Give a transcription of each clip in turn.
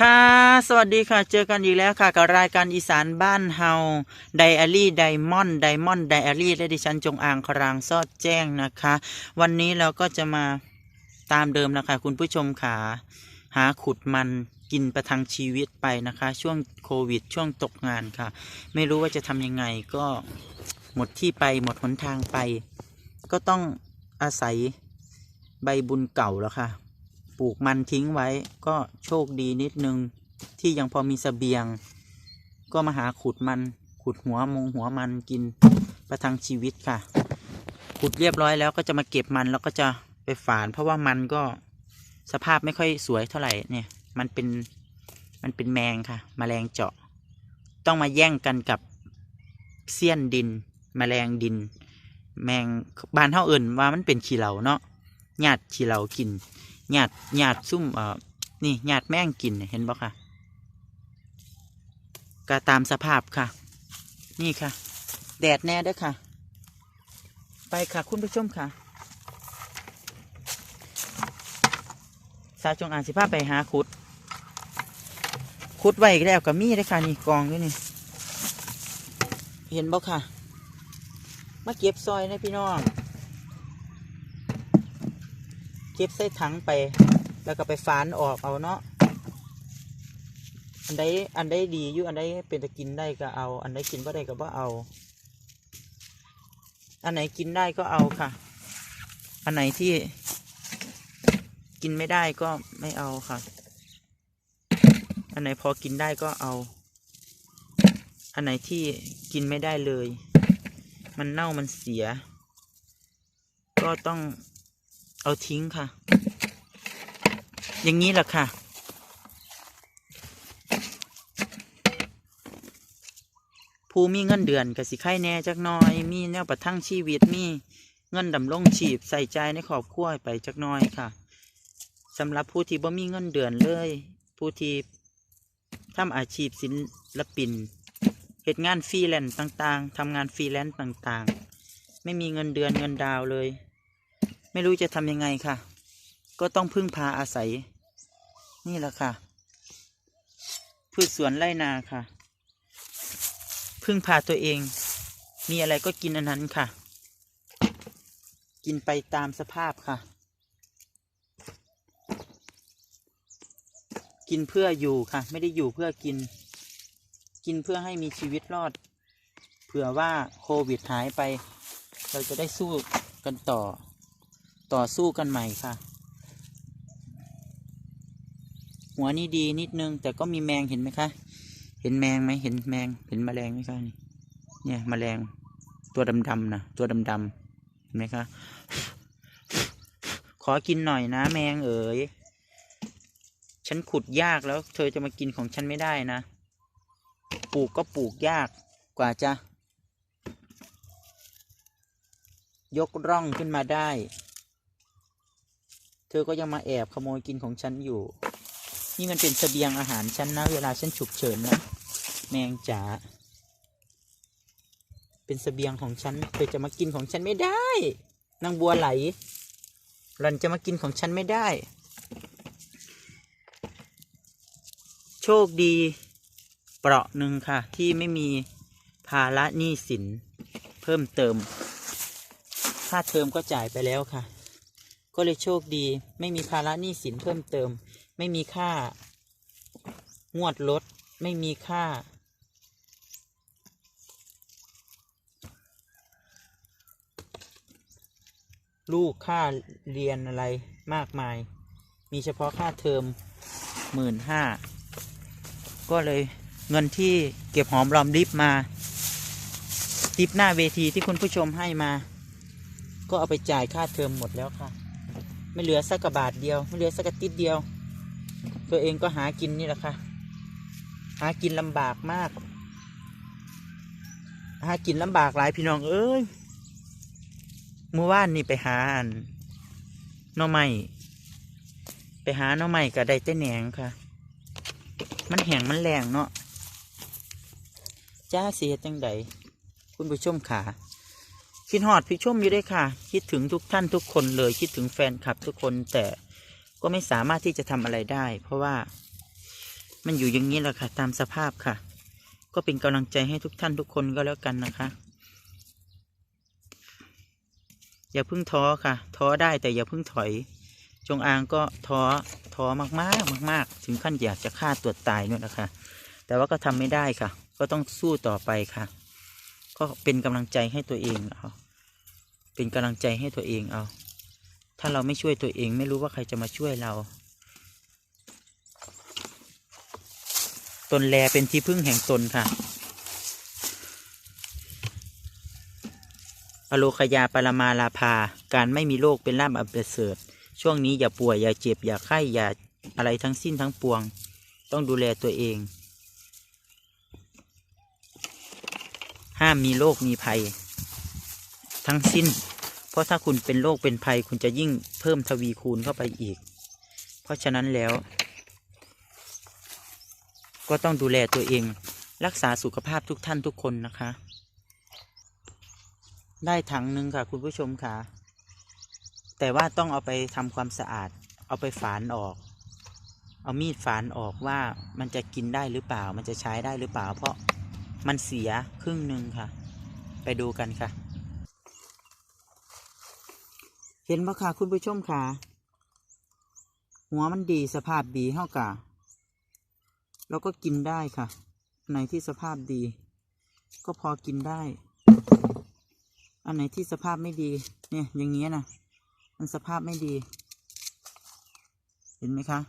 ค่ะ สวัสดีค่ะ เจอกันอีกแล้วค่ะ กับรายการอีสานบ้านเฮาไดอารี่ไดมอนด์ไดมอนด์ไดอารี่และดิฉันจงอางครางซอดแจ้งนะคะ วันนี้เราก็จะมาตามเดิมนะคะคุณผู้ชมค่ะ หาขุดมันกินประทังชีวิตไปนะคะ ช่วงโควิด ช่วงตกงานค่ะ ไม่รู้ว่าจะทำยังไงก็หมดที่ไปหมดหนทางไป ก็ต้องอาศัยใบบุญเก่าแล้วค่ะ ปลูกมันทิ้งไว้ ก็โชคดีนิดนึง ที่ยังพอมีสเสบียง ก็มาหาขุดมันขุดหัวมงหัวมันกินประทังชีวิตค่ะ ขุดเรียบร้อยแล้วก็จะมาเก็บมันแล้วก็จะไปฝาน เพราะว่ามันก็สภาพไม่ค่อยสวยเท่าไหร่เนี่ย มันเป็นมันเป็นแมงค่ะแมลงเจาะ ต้องมาแย่งกันกับเสี้ยนดินแมลงดิน แมงบานเท่าอื่นว่ามันเป็นขี้เหลาเนาะญาติขี้เหลากิน หยาดหยาดซุ่มเอ่อนี่หยาดแม่งกินเนี่ยเห็นบ่ค่ะก็ตามสภาพค่ะ นี่ค่ะ แดดแน่ด้อค่ะ ไปค่ะคุณผู้ชมค่ะสาวจงอ่านสิภาพไปหาขุด ขุดไว้อีกแล้วก็มีด้ค่ะนี่กองด้วยนี่ เห็นบ่ค่ะ มาเก็บซอยนะพี่น้อง เก็บใส่ถังไป แล้วก็ไปฝานออกเอาเนาะอันใดอันใดดีอยู่อันใดเป็นตะกินได้ก็เอา อันใดกินบ่ได้ก็บ่เอา อันไหนกินได้ก็เอาค่ะ อันไหนที่กินไม่ได้ก็ไม่เอาค่ะ อันไหนพอกินได้ก็เอา อันไหนที่กินไม่ได้เลย มันเน่ามันเสีย ก็ต้อง เอาทิ้งค่ะ อย่างนี้แหละค่ะ ผู้มีเงินเดือนกับสิไข่แน่จักน้อย มีแนวประทังชีวิตมีเงินดำรงชีพใส่ใจในครอบครัวไปจักน้อยค่ะสำหรับผู้ที่บ่มีเงินเดือนเลย ผู้ที่ทำอาชีพศิลปินเหตุงานฟรีแลนซ์ต่างๆทำงานฟรีแลนซ์ต่างๆ ไม่มีเงินเดือนเงินดาวเลย ไม่รู้จะทำยังไงค่ะ ก็ต้องพึ่งพาอาศัย นี่แหละค่ะ พืชสวนไร่นาค่ะ พึ่งพาตัวเอง มีอะไรก็กินอันนั้นค่ะ กินไปตามสภาพค่ะ กินเพื่ออยู่ค่ะ ไม่ได้อยู่เพื่อกิน กินเพื่อให้มีชีวิตรอด เผื่อว่าโควิดหายไป เราจะได้สู้กันต่อ ต่อสู้กันใหม่ค่ะ หัวนี่ดีนิดนึง แต่ก็มีแมงเห็นไหมคะ เห็นแมงไหมเห็นแมง เห็นแมลงไหมคะนี่เนี่ยแมลงตัวดำๆนะตัวดำๆเห็นไหมคะ ขอกินหน่อยนะ แมงเอ๋ยฉันขุดยากแล้ว เธอจะมากินของฉันไม่ได้นะ ปลูกก็ปลูกยากกว่าจะ ยกร่องขึ้นมาได้ เธอก็ยังมาแอบขโมยกินของฉันอยู่ นี่มันเป็นเสบียงอาหารฉันนะ เวลาฉันฉุกเฉินนะ แมงจ๋า เป็นเสบียงของฉัน เธอจะมากินของฉันไม่ได้ นางบัวไหล หลันจะมากินของฉันไม่ได้ โชคดี เปราะหนึ่งค่ะ ที่ไม่มีภาระหนี้สิน เพิ่มเติม ค่าเทอมก็จ่ายไปแล้วค่ะ ก็เลยโชคดี ไม่มีภาระหนี้สินเพิ่มเติม ไม่มีค่างวดรถไม่มีค่า ลูกค่าเรียนอะไรมากมาย มีเฉพาะค่าเทอมหมื่นห้าก็เลยเงินที่เก็บหอมรอมริบมาริบหน้าเวทีที่คุณผู้ชมให้มา ก็เอาไปจ่ายค่าเทอมหมดแล้วค่ะ ไม่เหลือสักกระบาทเดียว ไม่เหลือสักกระติดเดียว ตัวเองก็หากินนี่แหละค่ะ หากินลำบากมาก หากินลำบากหลายพี่น้องเอ้ยเมื่อวานนี่ไปหาอันหน่อไม้ไปหาน่อไม้ก็ได้แต่แหนงค่ะ มันแหงมันแรงเนาะจ้าเสียจังใดคุณผู้ชมขา คิดฮอดพี่ชมอยู่ด้วยค่ะ คิดถึงทุกท่านทุกคนเลย คิดถึงแฟนคลับทุกคนแต่ก็ไม่สามารถที่จะทำอะไรได้ เพราะว่ามันอยู่อย่างนี้แหละค่ะ ตามสภาพค่ะ ก็เป็นกำลังใจให้ทุกท่านทุกคนก็แล้วกันนะคะ อย่าเพิ่งท้อค่ะ ท้อได้แต่อย่าเพิ่งถอย จงอางก็ท้อท้อมากๆ มาก ๆ ถึงขั้นอยากจะฆ่าตัวตายนู่นนะคะ แต่ว่าก็ทำไม่ได้ค่ะ ก็ต้องสู้ต่อไปค่ะ ก็เป็นกำลังใจให้ตัวเองเอาเป็นกำลังใจให้ตัวเองเอา ถ้าเราไม่ช่วยตัวเองไม่รู้ว่าใครจะมาช่วยเราตนแลเป็นที่พึ่งแห่งตนค่ะ อโลคยาปรมาลาภา การไม่มีโรคเป็นลาภอันประเสริฐ ช่วงนี้อย่าป่วยอย่าเจ็บอย่าไข้อย่าอะไรทั้งสิ้นทั้งปวง ต้องดูแลตัวเอง ห้ามมีโรคมีภัย ทั้งสิ้น เพราะถ้าคุณเป็นโรคเป็นภัยคุณจะยิ่งเพิ่มทวีคูณเข้าไปอีก เพราะฉะนั้นแล้ว ก็ต้องดูแลตัวเอง รักษาสุขภาพทุกท่านทุกคนนะคะ ได้ถังหนึ่งค่ะ คุณผู้ชมค่ะ แต่ว่าต้องเอาไปทำความสะอาด เอาไปฝานออกเอามีดฝานออกว่ามันจะกินได้หรือเปล่า มันจะใช้ได้หรือเปล่า เพราะ มันเสียครึ่งหนึ่งค่ะ ไปดูกันค่ะ เห็นปะค่ะ คุณผู้ชมค่ะ หัวมันดีสภาพดีเท่ากะเราก็กินได้ค่ะอันไหนที่สภาพดี ก็พอกินได้ อันไหนที่สภาพไม่ดี เนี่ย อย่างเงี้ยนะมันสภาพไม่ดี เห็นไหมคะ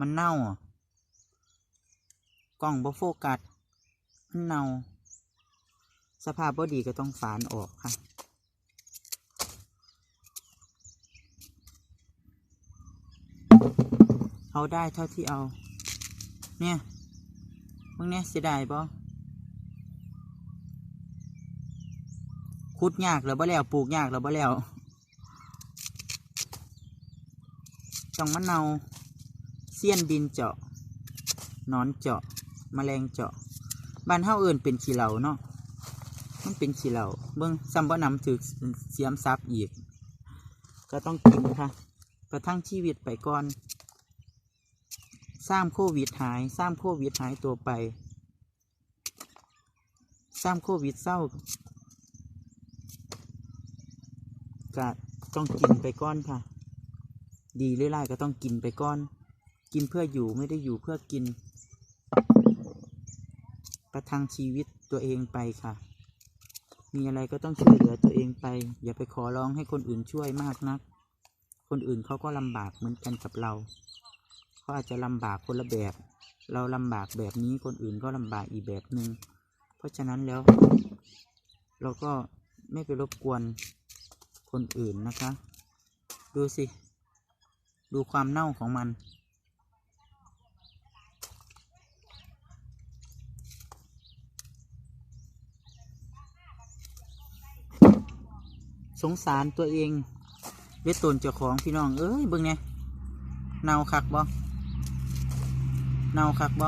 มันเน่าอะกล้องบ่โฟกัส เน่า สภาพบ่ดีก็ต้องฝานออกค่ะ เอาได้เท่าที่เอา เนี่ยมึงเนี่ยเสียดายบ่ขุดยากแล้วบ่แล้วปลูกยากแล้วบ่แล้วจ้องมะนาวเสี้ยนดินเจาะนอนเจาะแมลงเจาะ บ้านเฮาเอิ้นเป็นขี้เหล่าเนาะมันเป็นขี้เหล่าเบิ่งซ้ำบ่นำถือเสียมซับอีก ก็ต้องกินค่ะประทั่งชีวิตไปก่อนสร้างโควิดหายสร้างโควิดหายตัวไปสร้างโควิดเศร้าก็ต้องกินไปก้อนค่ะ ดีเรื่อยๆก็ต้องกินไปก้อน กินเพื่ออยู่ไม่ได้อยู่เพื่อกิน ประทังชีวิตตัวเองไปค่ะ มีอะไรก็ต้องช่วยเหลือตัวเองไป อย่าไปขอร้องให้คนอื่นช่วยมากนัก คนอื่นเขาก็ลำบากเหมือนกันกับเราเขาอาจจะลำบากคนละแบบ เราลำบากแบบนี้คนอื่นก็ลำบากอีกแบบหนึง่งเพราะฉะนั้นแล้ว เราก็ไม่ไปรบกวนคนอื่นนะคะ ดูสิ ดูความเน่าของมัน สงสารตัวเองเวทตนเจ้าของพี่น้อง เอ้ยเบิ่งเนี่ยเน่าคักบ่เน่าคักบ่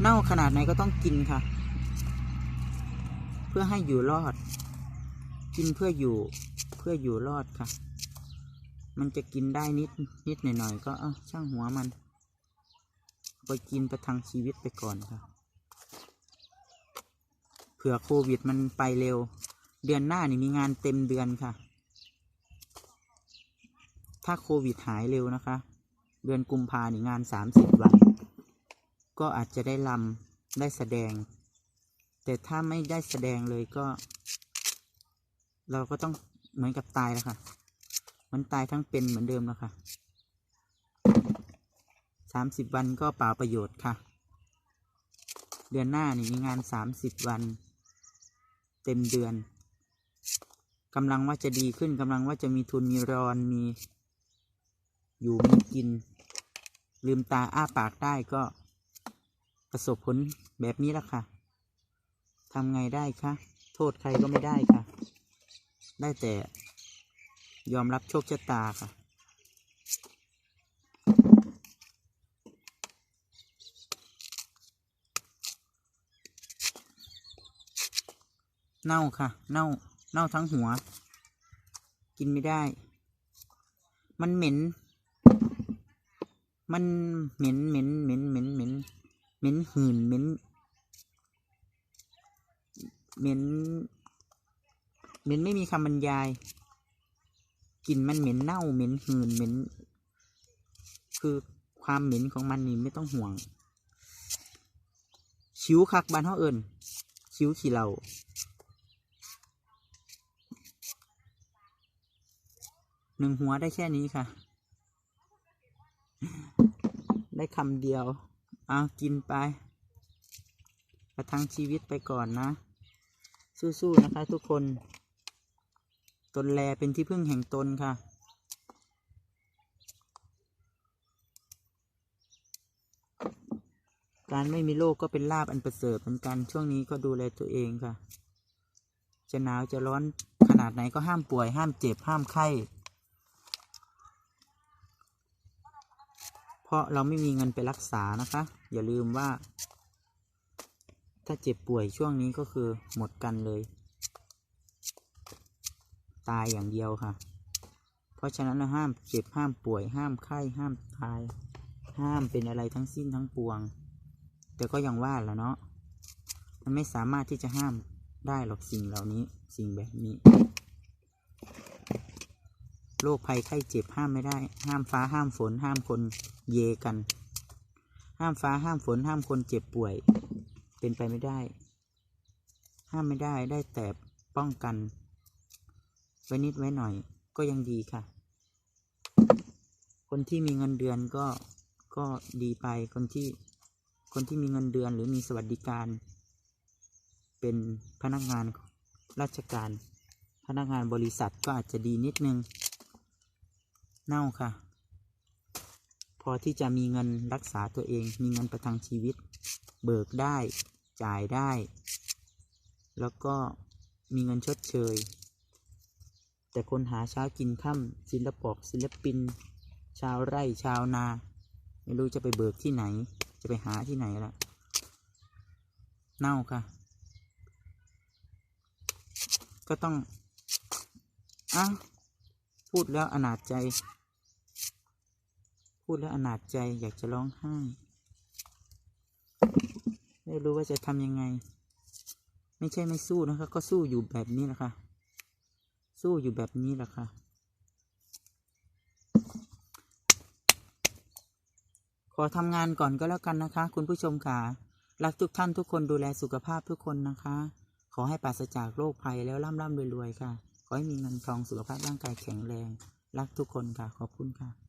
เน่าขนาดไหนก็ต้องกินค่ะ เพื่อให้อยู่รอด กินเพื่ออยู่เพื่ออยู่รอดค่ะ มันจะกินได้นิดนิดหน่อยหน่อยๆก็เอ้าช่างหัวมัน ไปกินประทังชีวิตไปก่อนค่ะเผื่อโควิดมันไปเร็ว เดือนหน้านี่มีงานเต็มเดือนค่ะ ถ้าโควิดหายเร็วนะคะ เดือนกุมภานี่งานสามสิบวัน ก็อาจจะได้ลำได้แสดง แต่ถ้าไม่ได้แสดงเลยก็ เราก็ต้องเหมือนกับตายแล้วค่ะ มันตายทั้งเป็นเหมือนเดิมแล้วค่ะสามสิบวันก็เปล่าประโยชน์ค่ะ เดือนหน้านี่มีงานสามสิบวัน เต็มเดือน กำลังว่าจะดีขึ้นกำลังว่าจะมีทุนมีรอนมี อยู่มีกิน ลืมตาอ้าปากได้ก็ประสบผลแบบนี้ละค่ะทำไงได้คะโทษใครก็ไม่ได้ค่ะ ได้แต่ยอมรับโชคชะตาค่ะเน่าค่ะ เน่า เน่าทั้งหัว กินไม่ได้ มันเหม็น มันเหม็นเหม็นเหม็นเหม็นเหม็นเหม็นหืนเหม็นเหม็นเหม็นไม่มีคำบรรยายกลิ่นมันเหม็นเน่าเหม็นหืนเหม็น คือความเหม็นของมันนี่ไม่ต้องห่วง ชิวคักบานเฮาเอิญชิวขี้เหล่า หนึ่งหัวได้แค่นี้ค่ะ ได้คำเดียว เอากินไป ประทังชีวิตไปก่อนนะ สู้ๆนะคะทุกคน ตนแลเป็นที่พึ่งแห่งตนค่ะการไม่มีโรคก็เป็นลาบอันประเสริฐเหมือนกันช่วงนี้ก็ดูแลตัวเองค่ะ จะหนาวจะร้อนขนาดไหนก็ห้ามป่วย ห้ามเจ็บห้ามไข้ เพราะเราไม่มีเงินไปรักษานะคะ อย่าลืมว่า ถ้าเจ็บป่วยช่วงนี้ก็คือหมดกันเลย ตายอย่างเดียวค่ะ เพราะฉะนั้นเราห้ามเจ็บห้ามป่วย ห้ามไข้ห้ามตาย ห้ามเป็นอะไรทั้งสิ้นทั้งปวง แต่ก็ยังว่าแหละเนาะมันไม่สามารถที่จะห้ามได้หรอกสิ่งเหล่านี้สิ่งแบบนี้ โรคภัยไข้เจ็บห้ามไม่ได้ ห้ามฟ้าห้ามฝนห้ามคนเยกัน ห้ามฟ้าห้ามฝนห้ามคนเจ็บป่วย เป็นไปไม่ได้ ห้ามไม่ได้ได้แต่ป้องกันไว้นิดไว้หน่อยก็ยังดีค่ะ คนที่มีเงินเดือนก็ก็ดีไปคนที่คนที่มีเงินเดือนหรือมีสวัสดิการ เป็นพนักงานราชการ พนักงานบริษัทก็อาจจะดีนิดนึง เน่าค่ะ พอที่จะมีเงินรักษาตัวเอง มีเงินประทังชีวิต เบิกได้จ่ายได้ แล้วก็มีเงินชดเชย แต่คนหาเช้ากินค่ำศิลปกศิลปิน ชาวไร่ชาวนา ไม่รู้จะไปเบิกที่ไหน จะไปหาที่ไหนล่ะ เน่าค่ะ ก็ต้องอ้าพูดแล้วอนาจใจ พูดแล้วอนาจใจอยากจะร้องไห้ ไม่รู้ว่าจะทำยังไง ไม่ใช่ไม่สู้นะคะ ก็สู้อยู่แบบนี้แหละค่ะ สู้อยู่แบบนี้แหละค่ะ ขอทำงานก่อนก็แล้วกันนะคะ คุณผู้ชมค่ะ รักทุกท่านทุกคนดูแลสุขภาพทุกคนนะคะ ขอให้ปราศจากโรคภัยแล้วร่ำร่ำรวยๆค่ะ ขอให้มีเงินทองสุขภาพร่างกายแข็งแรง รักทุกคนค่ะ ขอบคุณค่ะ